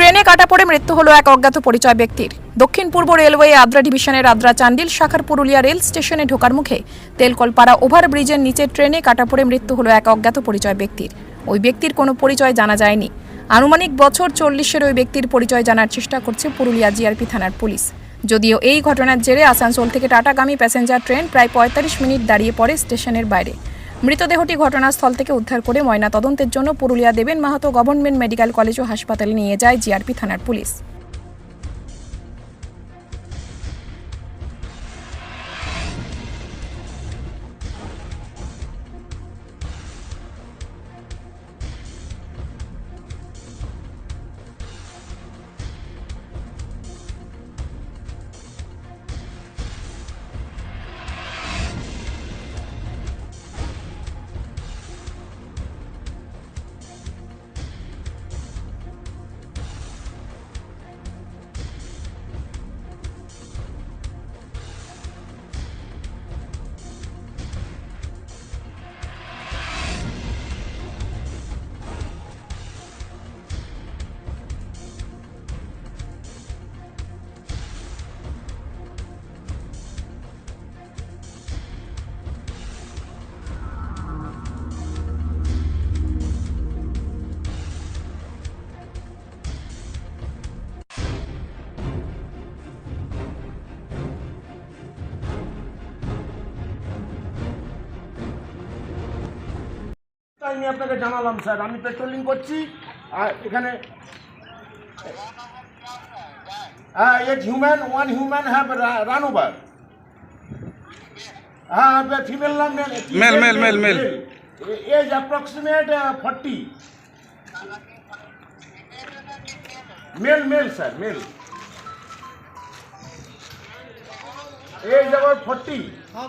ট্রেনে কাটা পড়ে মৃত্যু হলো এক অজ্ঞাত পরিচয় ব্যক্তির। দক্ষিণ পূর্ব রেলওয়ে আদ্রা ডিভিশনের আদ্রা চান্ডিল শাখার পুরুলিয়া রেল স্টেশনে ঢোকার মুখে তেলকলপাড়া ওভারব্রিজের নিচে ট্রেনে কাটা পড়ে মৃত্যু হলো এক অজ্ঞাত পরিচয় ব্যক্তির। ওই ব্যক্তির কোনো পরিচয় জানা যায়নি। আনুমানিক বছর চল্লিশের ওই ব্যক্তির পরিচয় জানার চেষ্টা করছে পুরুলিয়া জিআরপি থানার পুলিশ। যদিও এই ঘটনার জেরে আসানসোল থেকে টাটাগামী প্যাসেঞ্জার ট্রেন প্রায় পঁয়তাল্লিশ মিনিট দাঁড়িয়ে পড়ে স্টেশনের বাইরে। মৃতদেহটি ঘটনাস্থল থেকে উদ্ধার করে ময়না তদন্তের জন্য Purulia Deben Mahato government medical college ও হাসপাতালে নিয়ে যায় জিআরপি থানার পুলিশ। আমি আপনাকে জানালাম স্যার। আমি পেট্রোলিং করছি আর এখানে হ্যাঁ human one human have run over হ্যাঁ female male male male male age approximate forty male male sir male age forty হ্যাঁ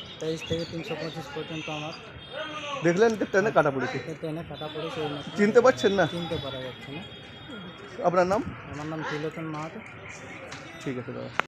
তেইশ থেকে তিনশো পঁচিশ পর্যন্ত আমার। দেখলেন যে ট্রেনে কাটা পড়েছে? ট্রেনে কাটা পড়েছে এই মাত্র। চিনতে পারছেন না? চিনতে পারা যাচ্ছে না। আপনার নাম? আমার নাম ত্রিলোচন মাহাতো। ঠিক আছে দাদা।